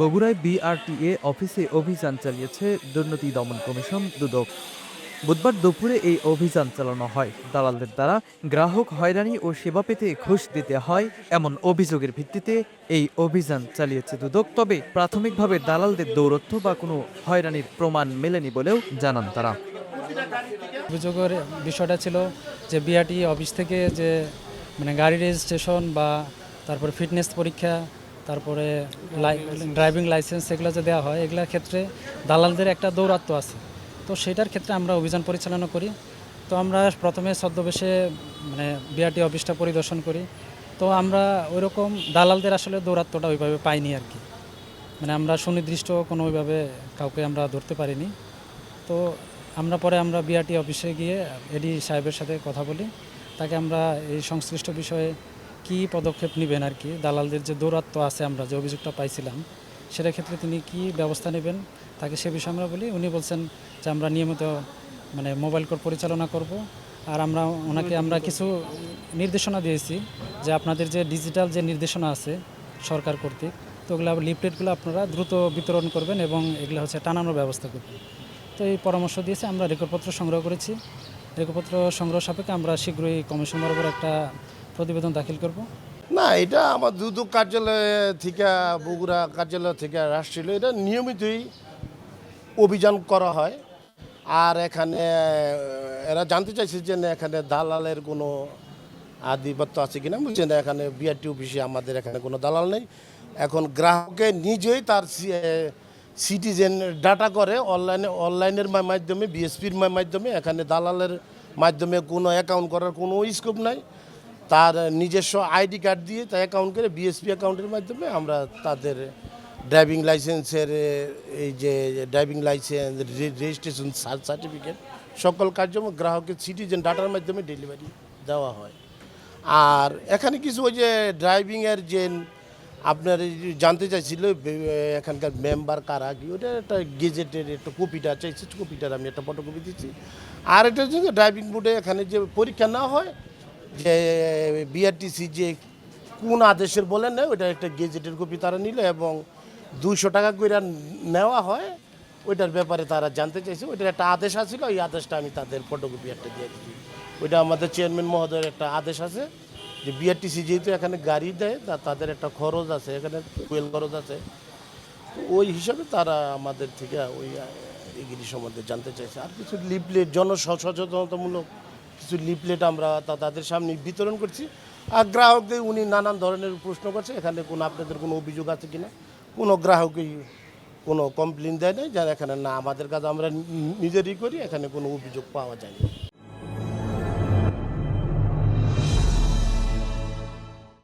বগুড়ায় বিআরটিএ অফিসে অভিযান চালিয়েছে দুর্নীতি দমন কমিশন দুদক। বুধবার দুপুরে এই অভিযান চালানো হয়। দালালদের দ্বারা গ্রাহক হয়রানি ও সেবা পেতে ঘুষ দিতে হয় এমন অভিযোগের ভিত্তিতে এই অভিযান চালিয়েছে দুদক। তবে প্রাথমিকভাবে দালালদের দৌরত্ব বা কোনো হয়রানির প্রমাণ মেলেনি বলেও জানান তারা। অভিযোগের বিষয়টা ছিল যে বিআরটি অফিস থেকে যে মানে গাড়ি রেজিস্ট্রেশন বা তারপর ফিটনেস পরীক্ষা তারপরে ড্রাইভিং লাইসেন্স এগুলো যে দেওয়া হয়, এগুলোর ক্ষেত্রে দালালদের একটা দৌরাত্ম আছে। তো সেটার ক্ষেত্রে আমরা অভিযান পরিচালনা করি। তো আমরা প্রথমে ছদ্মবেশে মানে বিআরটি অফিসটা পরিদর্শন করি। তো আমরা ওইরকম দালালদের আসলে দৌরাত্মটা ওইভাবে পাইনি আর কি। মানে আমরা সুনির্দিষ্ট কোনো ওইভাবে কাউকে আমরা ধরতে পারিনি। তো আমরা পরে আমরা বিআরটি অফিসে গিয়ে এডি সাহেবের সাথে কথা বলি। তাকে আমরা এই সংশ্লিষ্ট বিষয়ে কি পদক্ষেপ নেবেন আর কি? দালালদের যে দৌরাত্ম আছে আমরা, যে অভিযোগটা পাইছিলাম সেটার ক্ষেত্রে তিনি কি ব্যবস্থা নেবেন? তাকে সে বিষয়ে আমরা বলি, উনি বলছেন যে আমরা নিয়মিত মানে মোবাইল কোড পরিচালনা করব। আর আমরা ওনাকে আমরা কিছু নির্দেশনা দিয়েছি যে আপনাদের যে ডিজিটাল যে নির্দেশনা আছে সরকার কর্তৃক, তো ওগুলো লিফলেটগুলো আপনারা দ্রুত বিতরণ করবেন এবং এগুলো হচ্ছে টানানোর ব্যবস্থা করবেন। তো এই পরামর্শ দিয়েছে, আমরা রেকর্ডপত্র সংগ্রহ করেছি। রেকর্ডপত্র সংগ্রহ সাপেক্ষে আমরা শীঘ্রই কমিশন বরাবর একটা প্রতিবেদন দাখিল করব? না, এটা আমার দুদক কার্যালয় থেকে, বগুড়া কার্যালয় থেকে রাষ্ট্রীয় এটা নিয়মিতই অভিযান করা হয়। আর এখানে, এরা জানতে চাইছে যে এখানে দালালের কোনো আধিপত্য আছে কিনা। বলছে না, এখানে বিআরটি অফিসে আমাদের এখানে কোনো দালাল নেই। এখন গ্রাহকে নিজেই তার সিটিজেন ডাটা করে অনলাইনে, অনলাইনের মাধ্যমে বিএসপির মাধ্যমে। এখানে দালালের মাধ্যমে কোনো অ্যাকাউন্ট করার কোনো স্কোপ নাই। তার নিজস্ব আইডি কার্ড দিয়ে তার অ্যাকাউন্ট করে বিএসপি অ্যাকাউন্টের মাধ্যমে আমরা তাদের ড্রাইভিং লাইসেন্সের এই যে ড্রাইভিং লাইসেন্স রেজিস্ট্রেশন সার্টিফিকেট সকল কার্যক্রম গ্রাহকের সিটিজেন ডাটার মাধ্যমে ডেলিভারি দেওয়া হয়। আর এখানে কিছু ওই যে ড্রাইভিংয়ের যে আপনার জানতে চাইছিল এখানকার মেম্বার কারা কি, ওটা একটা গেজেটের একটা কপিটা চাইছে কপিটার আমি একটা ফটোকপি দিচ্ছি। আর এটা যে ড্রাইভিং বোর্ডে এখানে যে পরীক্ষা না হয় যে বিআরটিসি যে কোন আদেশের বলে নেয় ওইটা একটা গেজেটের কপি তারা নিল এবং দুইশো টাকা করে নেওয়া হয়, ওইটার ব্যাপারে তারা জানতে চাইছে। ওইটার একটা আদেশ আছিল ওই আদেশটা আমি তাদের ফটোকপি একটা দিয়ে দিচ্ছি ওইটা আমাদের চেয়ারম্যান মহোদয়ের একটা আদেশ আছে যে বিআরটিসি যেহেতু এখানে গাড়ি দেয়, তা তাদের একটা খরচ আছে, এখানে ফুয়েল খরচ আছে। ওই হিসাবে তারা আমাদের থেকে ওই এগুলি সম্বন্ধে জানতে চাইছে। আর কিছু লিফলেট জন সচেতনতামূলক কিছু লিপলেট আমরা তাদের সামনে বিতরণ করছি। আর গ্রাহকদের উনি নানান ধরনের প্রশ্ন করছে, এখানে কোনো আপনাদের কোনো অভিযোগ আছে কি না কোনো গ্রাহকই কোনো কমপ্লেন দেয় নাই, যার এখানে না আমাদের কাজ, আমরা নিজেরই করি, এখানে কোনো অভিযোগ পাওয়া যায়নি।